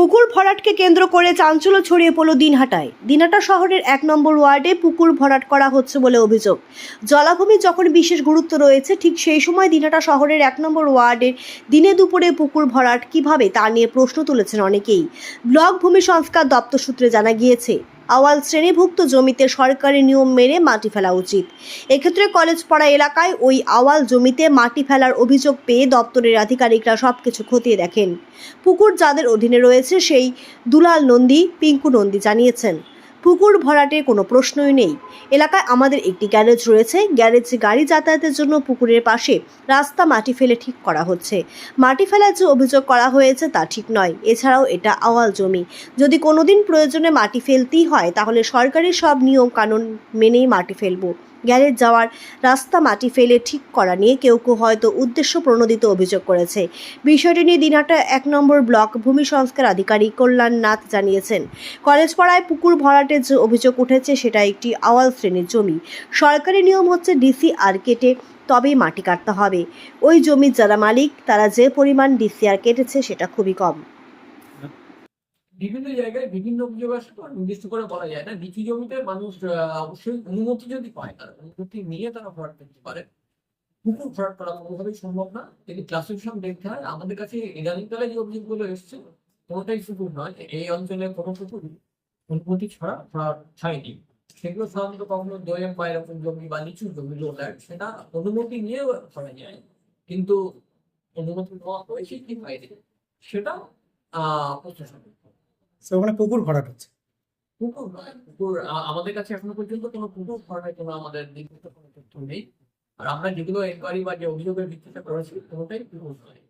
পুকুর ভরাটকে কেন্দ্র করে চাঞ্চল্য ছড়িয়ে পড়ল দিনহাটায়। দিনহাটা শহরের এক নম্বর ওয়ার্ডে পুকুর ভরাট করা হচ্ছে বলে অভিযোগ। জলাভূমি যখন বিশেষ গুরুত্ব রয়েছে, ঠিক সেই সময় দিনহাটা শহরের এক নম্বর ওয়ার্ডের দিনে দুপুরে পুকুর ভরাট কীভাবে তা নিয়ে প্রশ্ন তুলেছেন অনেকেই। ব্লক ভূমি সংস্কার দপ্তর সূত্রে জানা গিয়েছে আওয়াল শ্রেণীভুক্ত জমিতে সরকারি নিয়ম মেনে মাটি ফেলা উচিত। এক্ষেত্রে কলেজ পড়া এলাকায় ওই আওয়াল জমিতে মাটি ফেলার অভিযোগ পেয়ে দপ্তরের আধিকারিকরা সব কিছু খতিয়ে দেখেন। পুকুর যাদের অধীনে রয়েছে সেই দুলাল নন্দী, পিঙ্কু নন্দী জানিয়েছেন। পুকুর ভরাটের কোনো প্রশ্নই নেই। এলাকায় আমাদের একটি গ্যারেজ রয়েছে। গ্যারেজে গাড়ি যাতায়াতের জন্য পুকুরের পাশে রাস্তা মাটি ফেলে ঠিক করা হচ্ছে। মাটি ফেলার যে অভিযোগ করা হয়েছে তা ঠিক নয়। এছাড়াও এটা আওয়াল জমি। যদি কোনোদিন প্রয়োজনে মাটি ফেলতেই হয়, তাহলে সরকারি সব নিয়ম কানুন মেনেই মাটি ফেলব। গ্যারেজ যাওয়ার রাস্তা মাটি ফেলে ঠিক করা নিয়ে কেউ কেউ হয়তো উদ্দেশ্য প্রণোদিত অভিযোগ করেছে। বিষয়টি নিয়ে দিনহাটা এক নম্বর ব্লক ভূমি সংস্কার আধিকারিক কল্যাণ নাথ জানিয়েছেন। কলেজ পাড়ায় পুকুর ভরাটের যে অভিযোগ উঠেছে, সেটা একটি আওয়াল শ্রেণির জমি। সরকারি নিয়ম হচ্ছে ডিসি আর কেটে তবেই মাটি কাটতে হবে। ওই জমির যারা মালিক, তারা যে পরিমাণ ডিসিআর কেটেছে, সেটা খুবই কম। বিভিন্ন জায়গায় বিভিন্ন অভিযোগ আসে তো নির্দিষ্ট করে বলা যায় না। নিচু জমিতে মানুষ অবশ্যই অনুমতি যদি পায়, তারা অনুমতি নিয়ে তারা ভরাট করতে পারে। পুকুর ভরাট করা কোনোভাবেই সম্ভব না। যদি ক্লাসিফিকেশন দেখতে হয়, আমাদের কাছে ইদানিংকালে যে অভিযোগগুলো এসছে, কোনোটাই পুকুর নয়। এই অঞ্চলে কোনো পুকুর অনুমতি ছাড়া ভরাট হয়নি সেগুলো সাধারণত কখনো দোয়েম বা এরকম জমি বা নিচু জমি লোল্যান্ড সেটা অনুমতি নিয়ে করা যায়। কিন্তু অনুমতি নেওয়া হয়েছে কি হয়নি সেটা ওখানে পুকুর ভরাট হচ্ছে। পুকুর পুকুর আমাদের কাছে এখনও পর্যন্ত কোনো পুকুর ভরাটের কোনো আমাদের নির্দিষ্ট কোনো তথ্য নেই। আর আমরা যেগুলো এনকোয়ারি বা যে অভিযোগের ভিত্তিতে করেছি কোনোটাই পুকুর নয়।